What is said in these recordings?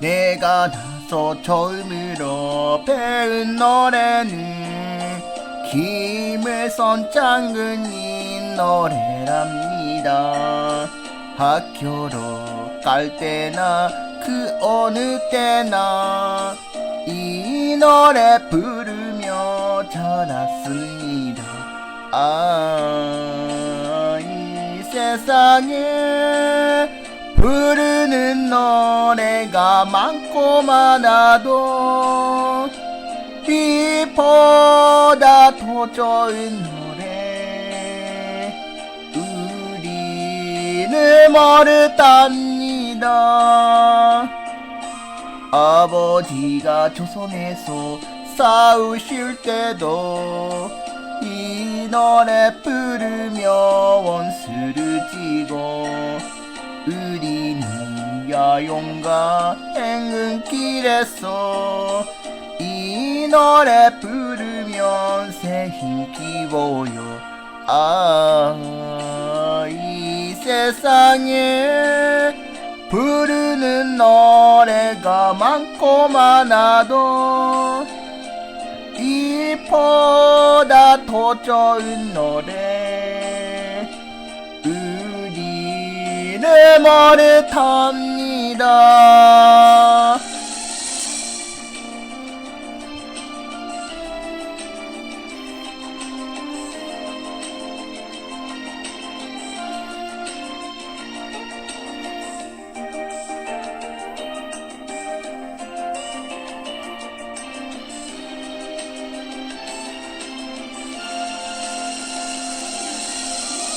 내가 나서 처음으로 배운 노래는 김일선 장군님 노래랍니다. 학교로 갈 때나 그 어느 때나 이 노래 부르며 자랐습니다. 아, 이 세상에 부르 는 노래가 많고 많아도 이보다 더 좋은 노래. 우리는 모르답니다. 아버지가 조선에서 싸우실 때도 이 노래 부르며 원수를 지고 야용과 행운길에서 이 노래 부르면 새 힘 기워요. 아 이 세상에 부르는 노래가 많고 많아도 이보다 더 좋은 노래 우리는 모르답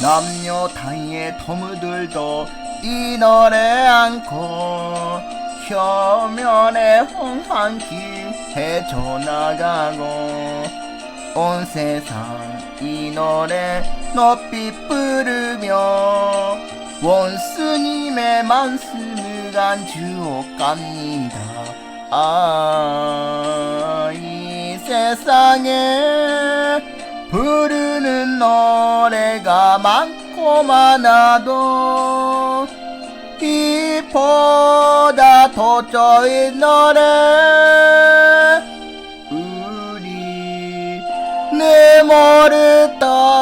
남녀 다이의 터무들도 이 노래 않고 혀면에 홍한길 헤쳐나가고 온 세상 이 노래 높이 부르며 원스님의 말씀을 간주옥 갑니다. 아이 세상에 부르는 노 래가 많고 많아도 이보다 더 좋은 노래 우리 내 모르답니다